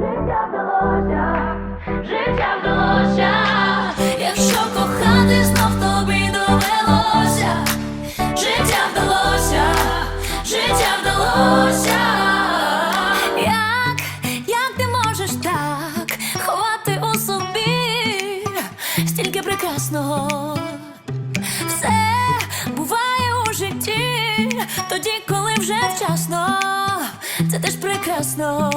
Життя вдалося, життя вдалося, якщо кохати знов тобі довелося, життя вдалося, життя вдалося. Як, як ти можеш так ховати у собі стільки прекрасного? Все буває у житті, тоді, коли вже вчасно, це теж прекрасно.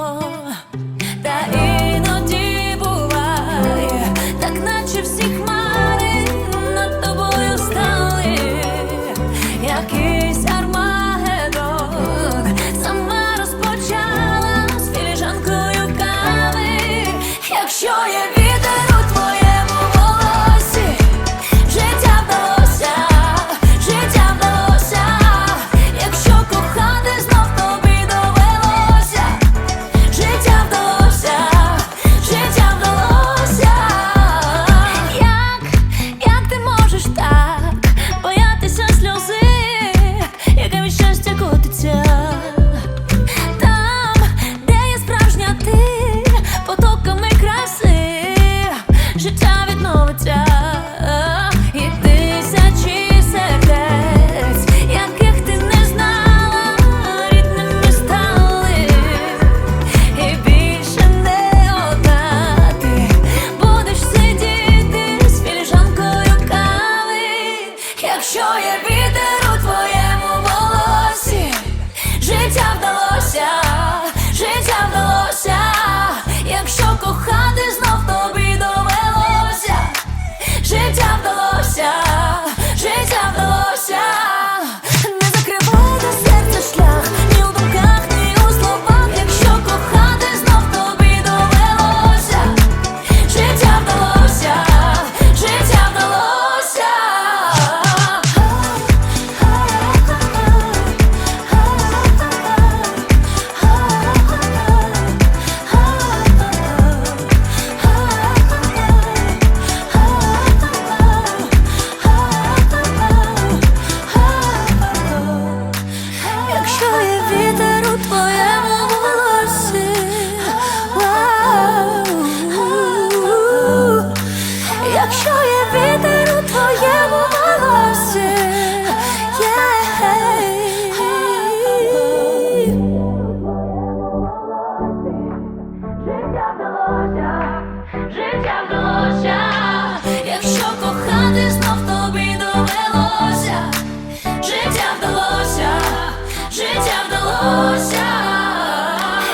Бабуся,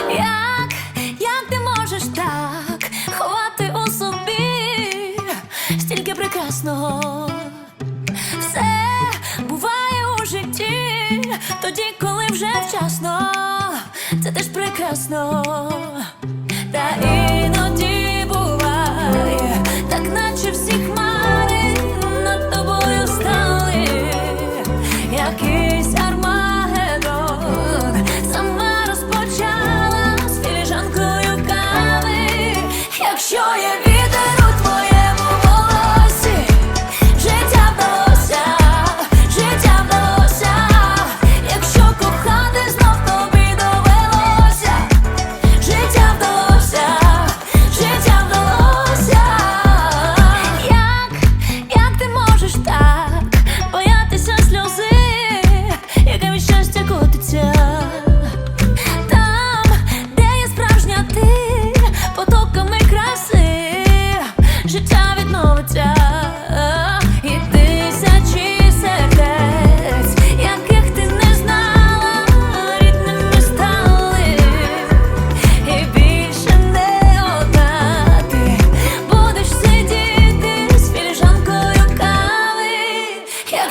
як, як ти можеш так ховати у собі стільки прекрасного? Все буває у житті, тоді, коли вже вчасно, це теж прекрасно, та іноді буває, так наче всі хмари над тобою стали, якийсь армій.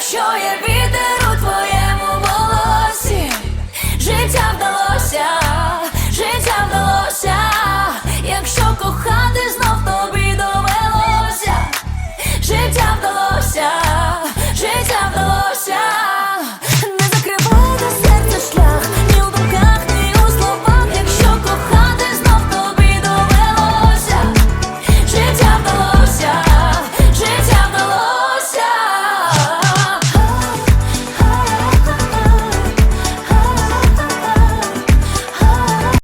якщо є біль.